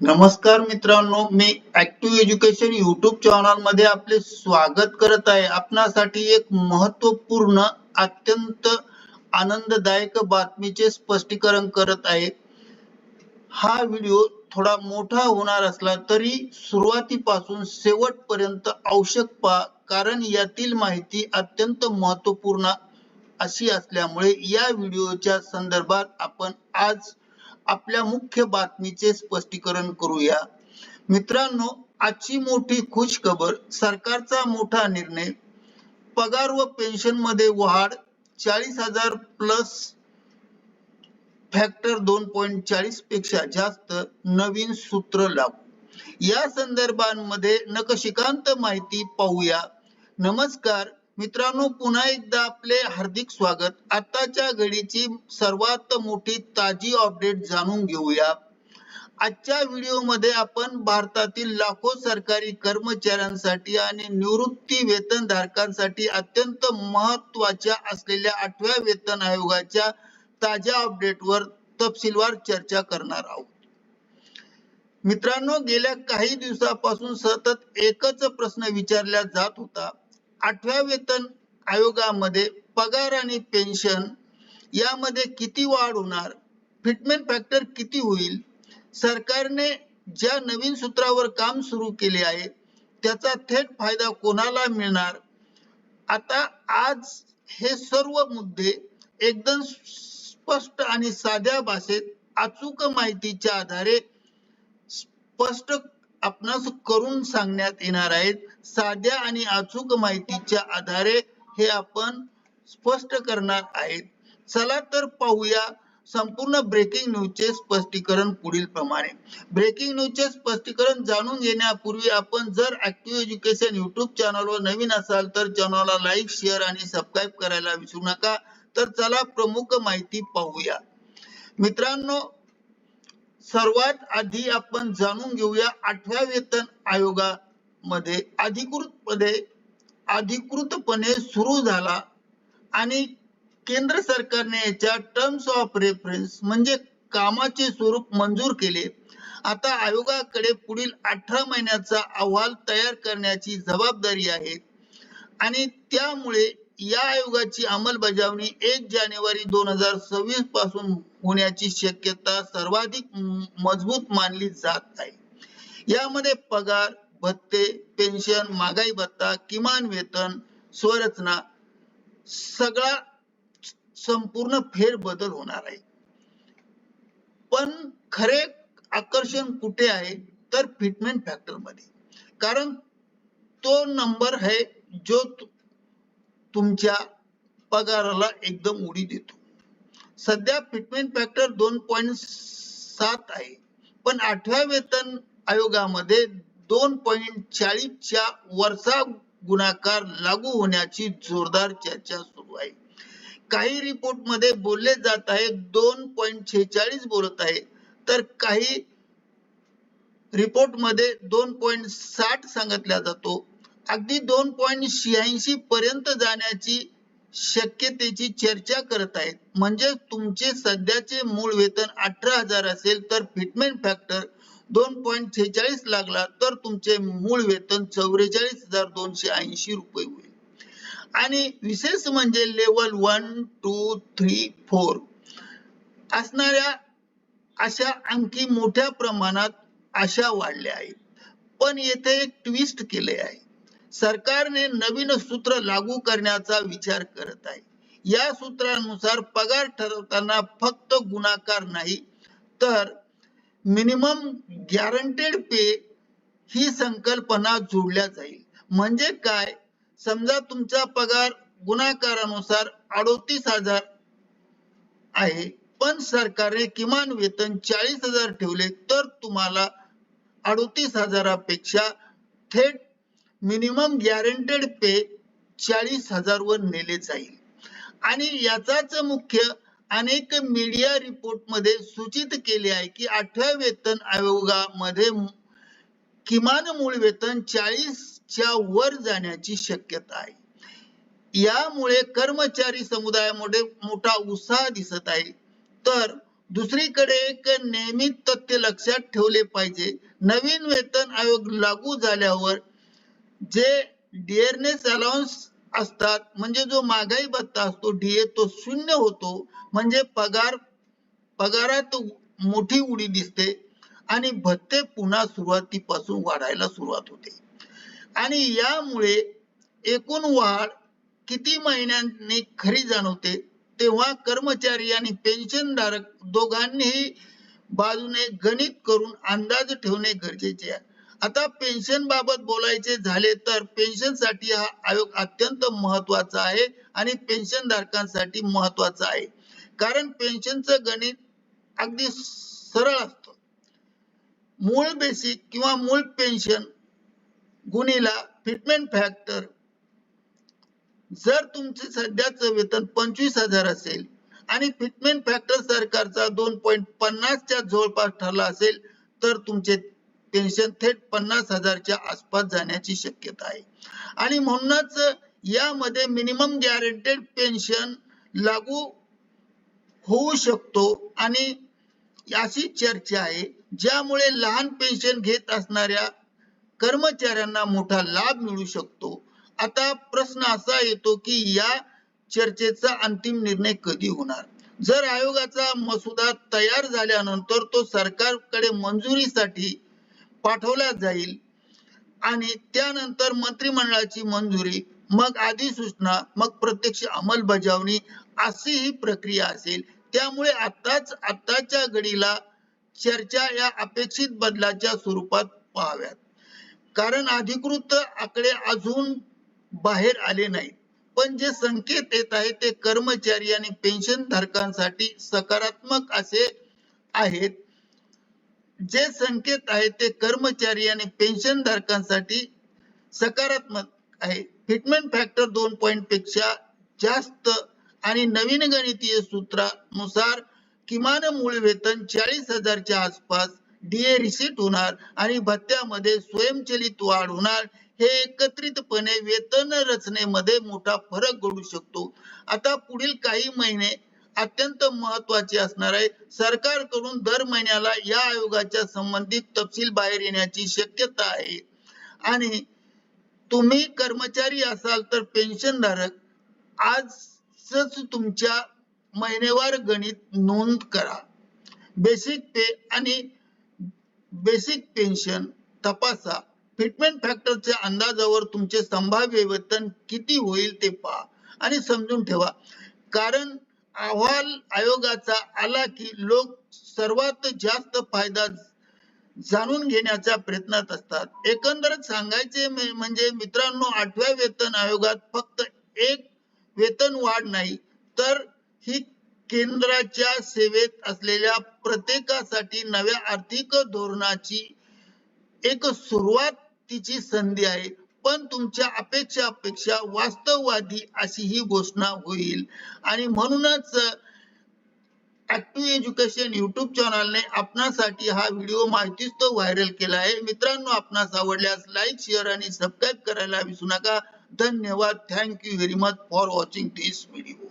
नमस्कार मित्रांनो मी ऍक्टिव्ह एज्युकेशन युट्यूब चॅनलमध्ये आपले स्वागत करत आहे. आपणासाठी एक महत्त्वपूर्ण अत्यंत आनंददायक बातमीचे स्पष्टीकरण करत आहे. हा व्हिडिओ थोडा मोठा होणार असला तरी सुरुवातीपासून शेवटपर्यंत आवश्यक पहा कारण यातील माहिती अत्यंत महत्त्वपूर्ण अशी असल्यामुळे या व्हिडिओच्या संदर्भात आपण आज आपल्या मुख्य बातमीचे स्पष्टीकरण करूया. मित्रांनो आजची मोठी खुश खबर सरकारचा मोठा निर्णय पगार व पेन्शनमध्ये वाढ चाळीस हजार प्लस फॅक्टर दोन पॉईंट चाळीसपेक्षा जास्त नवीन सूत्र लागू. या संदर्भांमध्ये नकशिकांत माहिती पाहूया. नमस्कार मित्रांनो पुन्हा एकदा आपले हार्दिक स्वागत. आताच्या घडीची सर्वात मोठी ताजी अपडेट जाणून घेऊया. आजच्या व्हिडिओमध्ये आपण भारतातील लाखो सरकारी कर्मचाऱ्यांसाठी आणि निवृत्ती वेतनधारकांसाठी अत्यंत महत्त्वाच्या असलेल्या आठव्या वेतन आयोगाच्या ताज्या अपडेटवर तपशीलवार चर्चा करणार आहोत. मित्रांनो गेल्या काही दिवसापासून सतत एकच प्रश्न विचारला जात होता. आठव्या वेतन आयोगामध्ये पगार आणि पेन्शन यामध्ये किती वाढ होणार? फिटमेंट फॅक्टर किती होईल? सरकारने ज्या नवीन सूत्रावर काम सुरू केले आहे त्याचा थेट फायदा कोणाला मिळणार? आता आज हे सर्व मुद्दे एकदम स्पष्ट आणि साध्या भाषेत अचूक माहितीच्या आधारे स्पष्ट आपणास करून सांगण्यात येणार आहेत. साध्या आणि अचूक माहितीच्या आधारे हे आपण स्पष्ट करणार आहेत. चला तर पाहूया संपूर्ण ब्रेकिंग न्यूजचे स्पष्टीकरण पुढील प्रमाणे. ब्रेकिंग न्यूजचे स्पष्टीकरण जाणून घेण्यापूर्वी आपण जर ऍक्टिव्ह एज्युकेशन युट्यूब चॅनलवर नवीन असाल तर चॅनलला लाईक शेअर आणि सबस्क्राईब करायला विसरू नका. तर चला प्रमुख माहिती पाहूया. मित्रांनो सर्वात आधी आपण जाणून घेऊया आठव्या वेतन आयोगामध्ये अधिकृतपणे अधिकृतपणे सुरू झाला आणि केंद्र सरकारने याच्या टर्म्स ऑफ रेफरन्स म्हणजे कामाचे स्वरूप मंजूर केले. आता आयोगाकडे पुढील अठरा महिन्याचा अहवाल तयार करण्याची जबाबदारी आहे. आणि त्यामुळे या आयोगाची अंमलबजावणी एक जानेवारी दोन हजार सव्वीसपासून होण्याची शक्यता सर्वाधिक मजबूत मानली जात आहे. यामध्ये पगार भत्ते पेन्शन महागाई भत्ता किमान वेतन स्वरचना सगळा संपूर्ण फेरबदल होणार आहे. पण खरे आकर्षण कुठे आहे? तर फिटमेंट फॅक्टरमध्ये. कारण तो नंबर आहे जो तुमच्या पगाराला एकदम उडी देतो. सध्या फिटमेंट फॅक्टर दोन पॉईंट सात आहे. पण आठव्या वेतन आयोगामध्ये दोन पॉईंट चाळीसच्या वरचा गुणाकार लागू होण्याची जोरदार चर्चा सुरू आहे. काही रिपोर्टमध्ये बोलले जात आहे दोन पॉईंट छेचाळीस बोलत आहे. तर काही रिपोर्टमध्ये दोन पॉईंट साठ सांगितला जातो. अगदी दोन पॉईंट शहाऐंशी पर्यंत जाण्याची शक्यतेची चर्चा करत आहेत. म्हणजे तुमचे सध्याचे मूळ वेतन अठरा हजार असेल तर फिटमेंट फॅक्टर दोन पॉईंट छेचाळीस लागला तर तुमचे मूळ वेतन चौवेचाळीस हजार दोनशे ऐंशी रुपये होईल. आणि विशेष म्हणजे level one two three four असणाऱ्या अशा आणखी मोठ्या प्रमाणात अशा वाढल्या आहेत. पण येथे एक ट्विस्ट केले आहे. सरकारने नवीन सूत्र लागू करण्याचा विचार करत आहे. या सूत्रानुसार पगार ठरवताना फक्त गुणाकार नाही तर मिनिमम गॅरंटेड पे ही संकल्पना जोडल्या जाईल. म्हणजे काय? समजा तुमचा पगार गुणाकारानुसार अडोतीस हजार आहे पण सरकारने किमान वेतन चाळीस हजार ठेवले तर तुम्हाला अडोतीस हजारापेक्षा थेट मिनिमम गॅरंटेड पे चाळीस हजार वर नेले जाईल. आणि याचाच मुख्य अनेक मीडिया रिपोर्टमध्ये सूचित केले आहे की आठव्या वेतन आयोगामध्ये किमान मूळ वेतन चाळीसच्या वर जाण्याची शक्यता आहे. यामुळे कर्मचारी समुदायामध्ये मोठा उत्साह दिसत आहे. तर दुसरीकडे एक नेहमी तथ्य लक्षात ठेवले पाहिजे. नवीन वेतन आयोग लागू झाल्यावर जे डिअरनेस अलाउन्स असतात म्हणजे जो महागाई भत्ता असतो डीए तो शून्य होतो म्हणजे पगार पगारात मोठी उडी दिसते आणि भत्ते पुन्हा सुरुवातीपासून वाढायला सुरुवात होते. आणि यामुळे एकूण वाढ किती महिन्यांनी खरी जाणवते तेव्हा कर्मचारी आणि पेन्शनधारक दोघांनीही बाजूने गणित करून अंदाज ठेवणे गरजेचे आहे. आता पेन्शन बाबत बोलायचे झाले तर पेन्शनसाठी हा आयोग अत्यंत महत्त्वाचा आहे आणि पेन्शन धारकांसाठी महत्त्वाचा आहे. कारण पेन्शनचं गणित अगदी सरळ असत. मूळ बेसिक किंवा मूळ पेन्शन गुणीला फिटमेंट फॅक्टर जर तुमचे सध्याचं वेतन पंचवीस हजार असेल आणि फिटमेंट फॅक्टर सरकारचा दोन पॉईंट पन्नासच्या जवळपास ठरला असेल तर तुमचे टेन्शन थेट पन्नास हजारच्या आसपास जाण्याची शक्यता आहे. आणि म्हणूनच यामध्ये मिनिमम गॅरंटेड पेन्शन लागू होऊ शकतो. आणि अशी चर्चा आहे ज्यामुळे लहान पेन्शन घेत असणाऱ्या कर्मचाऱ्यांना मोठा लाभ मिळू शकतो. आता प्रश्न असा येतो की या चर्चेचा अंतिम निर्णय कधी होणार? जर आयोगाचा मसुदा तयार झाल्यानंतर तो सरकारकडे मंजुरीसाठी पाठवला जाईल. आणि त्यानंतर मंत्रिमंडळाची मंजुरी मग अधिसूचना मग प्रत्यक्ष अंमलबजावणी अशी ही प्रक्रिया असेल. त्यामुळे आताच आताच्या घडीला चर्चा या अपेक्षित बदलाच्या स्वरूपात पाहाव्यात. कारण अधिकृत आकडे अजून बाहेर आले नाहीत. पण जे संकेत येत आहे ते कर्मचारी आणि पेन्शन धारकांसाठी सकारात्मक असे आहेत. जे संकेत आहेत ते कर्मचारी आणि पेन्शन धारकांसाठी सकारात्मक आहे. फिटमेंट फॅक्टर दोन पॉइंटपेक्षा जास्त आणि नवीन गणितीय सूत्रानुसार किमान मूळ वेतन चाळीस हजारच्या आसपास डीए रिसीट होणार आणि भत्त्यामध्ये स्वयंचलित वाढ होणार हे एकत्रितपणे वेतन रचनेमध्ये मोठा फरक घडू शकतो. आता पुढील काही महिने अत्यंत महत्त्वाचे असणार आहे. सरकारकडून दर महिन्याला या आयोगाच्या संबंधित तपशील बाहेर येण्याची शक्यता आहे. आणि तुम्ही कर्मचारी असाल तर पेन्शन धारक आजच तुमच्या महिनेवार गणित नोंद करा. बेसिक पे आणि बेसिक पेन्शन तपासा. फिटमेंट फॅक्टरच्या अंदाजावर तुमचे संभाव्य वेतन किती होईल ते पहा. आणि समजून ठेवा. कारण अहवाल आयोगाचा आला की लोक सर्वात जास्त फायदा जाणून घेण्याच्या प्रयत्नात असतात. एकंदरच सांगायचे म्हणजे मित्रांनो आठव्या वेतन आयोगात फक्त एक वेतन वाढ नाही तर ही केंद्राच्या सेवेत असलेल्या प्रत्येकासाठी नव्या आर्थिक धोरणाची एक सुरुवातीची संधी आहे. पण तुमच्या अपेक्षापेक्षा वास्तववादी अशी ही घोषणा होईल. आणि म्हणूनच ऍक्टिव्ह एज्युकेशन युट्यूब चॅनलने आपणासाठी हा व्हिडिओ माहितीच तो व्हायरल केला आहे. मित्रांनो आपणास आवडल्यास लाईक शेअर आणि सबस्क्राईब करायला विसरू नका. धन्यवाद. Thank you very much for watching this video